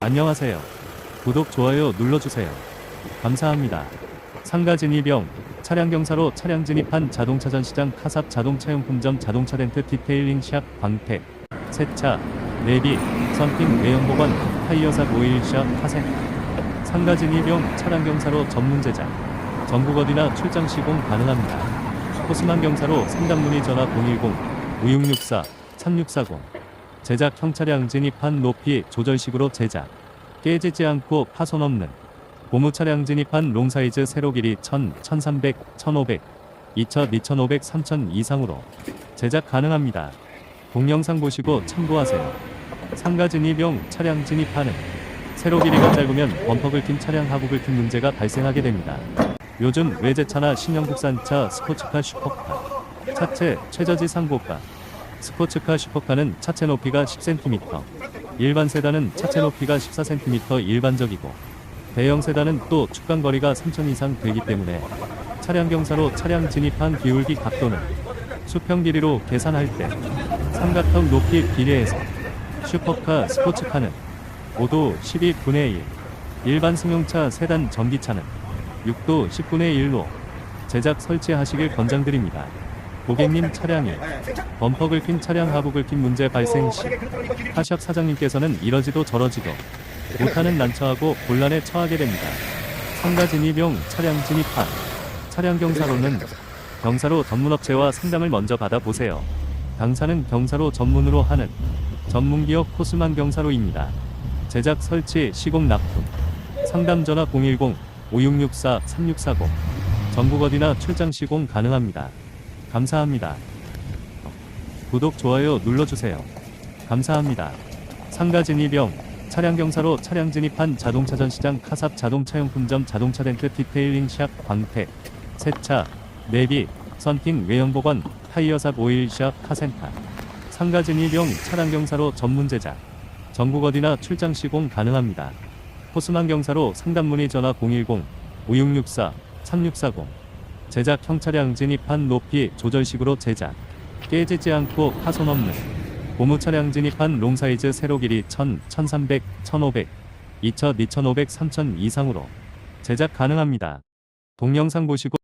안녕하세요. 구독, 좋아요 눌러주세요. 감사합니다. 상가 진입형 차량 경사로 차량 진입한 자동차 전시장 카삽 자동차 용품점 자동차 렌트 디테일링 샵 광택 세차 내비 선팅 외형 보관 타이어사 오일샵 카센 상가 진입형 차량 경사로 전문 제작 전국 어디나 출장 시공 가능합니다. 호스만 경사로 상담 문의 전화 010 5664 3640 제작 형 차량 진입한 높이 조절식으로 제작 깨지지 않고 파손 없는 고무 차량 진입한 롱 사이즈 세로 길이 1000, 1300, 1500, 2000, 2500, 3000 이상으로 제작 가능합니다. 동영상 보시고 참고하세요. 상가 진입용 차량 진입하는 세로 길이가 짧으면 범퍼 긁힌 차량 하부 긁힌 문제가 발생하게 됩니다. 요즘 외제차나 신형 국산차 스포츠카 슈퍼카 차체 최저지 상고가 스포츠카 슈퍼카는 차체 높이가 10cm 일반 세단은 차체 높이가 14cm 일반적이고 대형 세단은 또 축간 거리가 3000 이상 되기 때문에 차량 경사로 차량 진입한 기울기 각도는 수평 길이로 계산할 때 삼각형 높이 비례해서 슈퍼카 스포츠카는 5도 12분의 1 일반 승용차 세단 전기차는 6도 10분의 1로 제작 설치하시길 권장드립니다. 고객님 차량이 범퍼 긁힌 차량 하부 긁힌 문제 발생 시 카샵 사장님께서는 이러지도 저러지도 못하는 난처하고 곤란에 처하게 됩니다. 상가 진입용 차량 진입한 차량 경사로는 경사로 전문업체와 상담을 먼저 받아보세요. 당사는 경사로 전문으로 하는 전문기업 코스만 경사로입니다. 제작 설치 시공 납품 상담 전화 010-5664-3640 전국 어디나 출장 시공 가능합니다. 감사합니다. 구독, 좋아요 눌러주세요. 감사합니다. 상가 진입형 차량 경사로 차량 진입한 자동차 전시장 카삽 자동차용품점 자동차 렌트 디테일링 샵 광택 세차 내비 선팅 외형 보관 타이어삽 오일 샵 카센터 상가 진입용 차량 경사로 전문 제작 전국 어디나 출장 시공 가능합니다. 호스만 경사로 상담 문의 전화 010-5664-3640 제작 형 차량 진입한 높이 조절식으로 제작 깨지지 않고 파손 없는 고무 차량 진입한 롱 사이즈 세로 길이 1000, 1300, 1500, 2000, 2500, 3000 이상으로 제작 가능합니다. 동영상 보시고